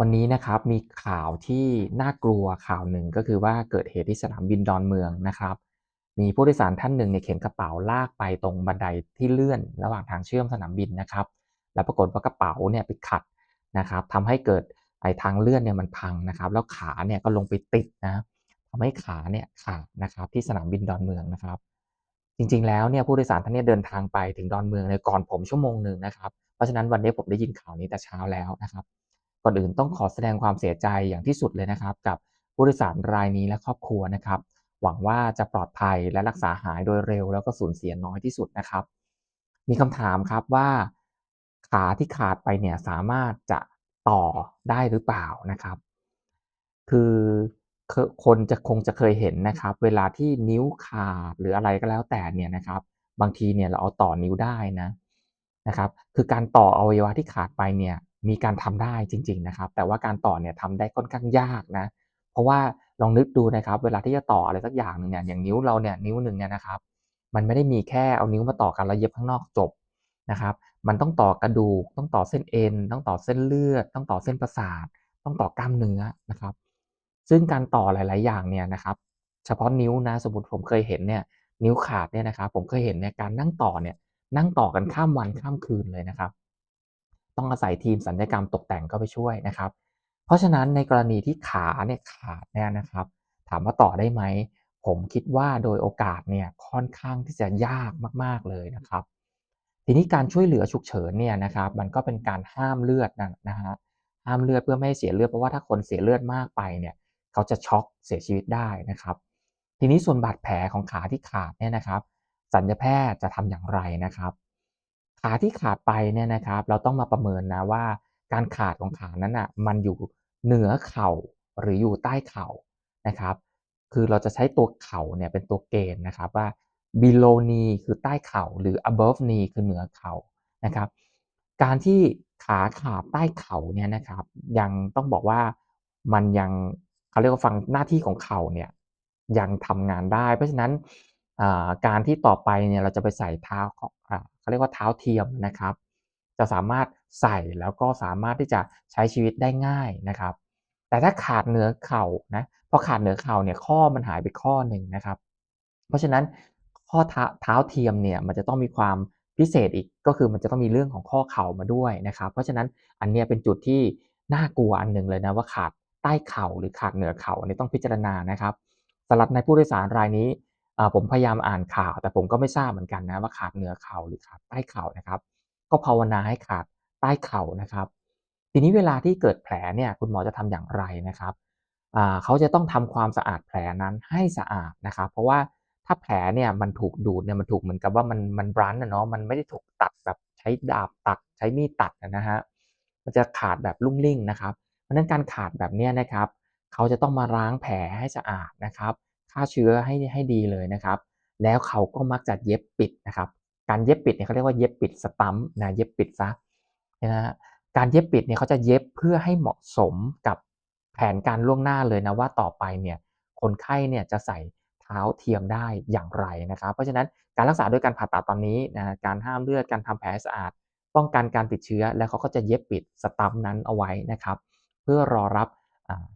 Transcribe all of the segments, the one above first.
วันนี้นะครับมีข่าวที่น่ากลัวข่าวหนึ่งก็คือว่าเกิดเหตุที่สนามบินดอนเมืองนะครับ มีผู้โดยสารท่านหนึ่งเนี่ยเข็นกระเป๋าลากไปตรงบันไดที่เลื่อน ระหว่างทางเชื่อมสนามบินนะครับ แล้วปรากฏว่ากระเป๋าเนี่ยไปขัดนะครับทำให้เกิดไอทางเลื่อนเนี่ยมันพังนะครับ แล้วขาเนี่ยก็ลงไปติดนะทำให้ขาเนี่ยขาดนะครับที่สนามบินดอนเมืองนะครับ จริงๆแล้วเนี่ยผู้โดยสารท่านนี้เดินทางไปถึงดอนเมืองในก่อนผมชั่วโมงหนึ่งนะครับ เพราะฉะนั้นวันนี้ผมได้ยินข่าวนี้แต่เช้าแล้วนะครับ ก่อนอื่นต้องขอแสดงความเสียใจอย่างที่สุดเลยนะครับ กับผู้โดยสารรายนี้และครอบครัวนะครับ หวังว่าจะปลอดภัยและรักษาหายโดยเร็ว แล้วก็สูญเสียน้อยที่สุดนะครับ มีคำถามครับว่า ขาที่ขาดไปเนี่ยสามารถจะต่อได้หรือเปล่านะครับ คือคนจะคงจะเคยเห็นนะครับ เวลาที่นิ้วขาดหรืออะไรก็แล้วแต่เนี่ยนะครับ บางทีเนี่ยเราเอาต่อนิ้วได้นะนะครับ คือการต่ออวัยวะที่ขาดไปเนี่ย มีการทำได้จริง ๆนะครับ แต่ว่าการต่อเนี่ยทำได้ค่อนข้างยากนะ เพราะว่าลองนึกดูนะครับ เวลาที่จะต่ออะไรสักอย่างหนึ่งเนี่ยอย่างนิ้วเราเนี่ยนิ้วหนึ่งเนี่ยนะครับ มันไม่ได้มีแค่เอานิ้วมาต่อกันแล้วเย็บข้างนอกจบนะครับ มันต้องต่อกระดูก ต้องต่อเส้นเอ็น ต้องต่อเส้นเลือด ต้องต่อเส้นประสาท ต้องต่อกล้ามเนื้อนะครับ ซึ่งการต่อหลาย ๆ อย่างเนี่ยนะครับ เฉพาะนิ้วนะสมมติผมเคยเห็นเนี่ยนิ้วขาดเนี่ยนะครับ ผมเคยเห็นเนี่ยการนั่งต่อเนี่ยนั่งต่อกันข้ามวันข้ามคืนเลยนะครับ ต้องอาศัยทีมสัญญกรรมตกแต่งเข้าไปช่วยนะครับ เพราะฉะนั้นในกรณีที่ขาเนี่ยขาดเนี่ยนะครับ ถามว่าต่อได้ไหม ผมคิดว่าโดยโอกาสเนี่ยค่อนข้างที่จะยากมาก ๆ เลยนะครับ ทีนี้การช่วยเหลือฉุกเฉินเนี่ยนะครับ มันก็เป็นการห้ามเลือดนะนะฮะห้ามเลือดเพื่อไม่ให้เสียเลือดเพราะว่าถ้าคนเสียเลือดมากไปเนี่ยเขาจะช็อกเสียชีวิตได้นะครับ ทีนี้ส่วนบาดแผลของขาที่ขาดเนี่ยนะครับสัญญแพทย์จะทำอย่างไรนะครับ ขาที่ขาดไปเนี่ยนะครับ เราต้องมาประเมินนะว่า การขาดของขานั้นอะมันอยู่เหนือเข่าหรืออยู่ใต้เข่านะครับ คือเราจะใช้ตัวเข่าเนี่ยเป็นตัวเกณฑ์นะครับว่า below knee คือใต้เข่าหรือ above knee คือเหนือเข่านะครับ การที่ขาขาดใต้เข่าเนี่ยนะครับ ยังต้องบอกว่ามันยังเขาเรียกว่าฟังหน้าที่ของเข่าเนี่ยยังทำงานได้ เพราะฉะนั้นการที่ต่อไปเนี่ยเราจะไปใส่เท้า เขาเรียกว่าเท้าเทียมนะครับ จะสามารถใส่แล้วก็สามารถที่จะใช้ชีวิตได้ง่ายนะครับ แต่ถ้าขาดเหนือเข่านะพอขาดเหนือเข่าเนี่ยข้อมันหายไปข้อหนึ่งนะครับ เพราะฉะนั้นข้อเท้าเทียมเนี่ยมันจะต้องมีความพิเศษอีกก็คือมันจะต้องมีเรื่องของข้อเข่ามาด้วยนะครับ เพราะฉะนั้นอันนี้เป็นจุดที่น่ากลัวอันหนึ่งเลยนะว่าขาดใต้เข่าหรือขาดเหนือเข่าอันนี้ต้องพิจารณานะครับสำหรับในผู้โดยสารรายนี้ ผมพยายามอ่านข่าว แต่ผมก็ไม่ทราบเหมือนกันนะว่าขาดเหนือเข่าหรือขาดใต้เข่านะครับ ก็ภาวนาให้ขาดใต้เข่านะครับ ทีนี้เวลาที่เกิดแผลเนี่ยคุณหมอจะทำอย่างไรนะครับเขาจะต้องทำความสะอาดแผลนั้นให้สะอาดนะครับ เพราะว่าถ้าแผลเนี่ยมันถูกดูดเนี่ยมันถูกเหมือนกับว่ามันมันบรันนะเนาะมันไม่ได้ถูกตัดแบบใช้ดาบตัดใช้มีดตัดนะฮะมันจะขาดแบบลุ่งลิ่งนะครับ เพราะนั้นการขาดแบบนี้นะครับ เขาจะต้องมาล้างแผลให้สะอาดนะครับ ฆ่าเชื้อให้ให้ดีเลยนะครับ แล้วเขาก็มักจะเย็บปิดนะครับ การเย็บปิดเนี่ยเขาเรียกว่าเย็บปิดสตัมนะเย็บปิดซะนะฮะการเย็บปิดเนี่ยเขาจะเย็บเพื่อให้เหมาะสมกับแผนการล่วงหน้าเลยนะว่าต่อไปเนี่ยคนไข้เนี่ยจะใส่เท้าเทียมได้อย่างไรนะครับ เพราะฉะนั้นการรักษาด้วยการผ่าตัดตอนนี้นะการห้ามเลือดการทำแผลสะอาด ป้องกันการติดเชื้อ แล้วเขาก็จะเย็บปิดสตัมนั้นเอาไว้นะครับ เพื่อรอรับ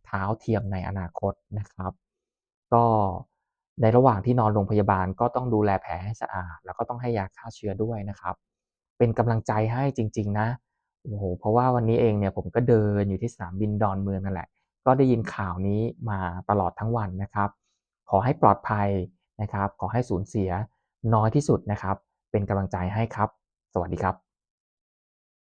เท้าเทียมในอนาคตนะครับ ก็ในระหว่างที่นอนโรงพยาบาลก็ต้องดูแลแผลให้สะอาด แล้วก็ต้องให้ยาฆ่าเชื้อด้วยนะครับ เป็นกำลังใจให้จริง ๆ นะโอ้โหเพราะว่าวันนี้เองเนี่ยผมก็เดินอยู่ที่สนามบินดอนเมืองนั่นแหละ ก็ได้ยินข่าวนี้มาตลอดทั้งวันนะครับ ขอให้ปลอดภัยนะครับ ขอให้สูญเสียน้อยที่สุดนะครับ เป็นกำลังใจให้ครับ สวัสดีครับ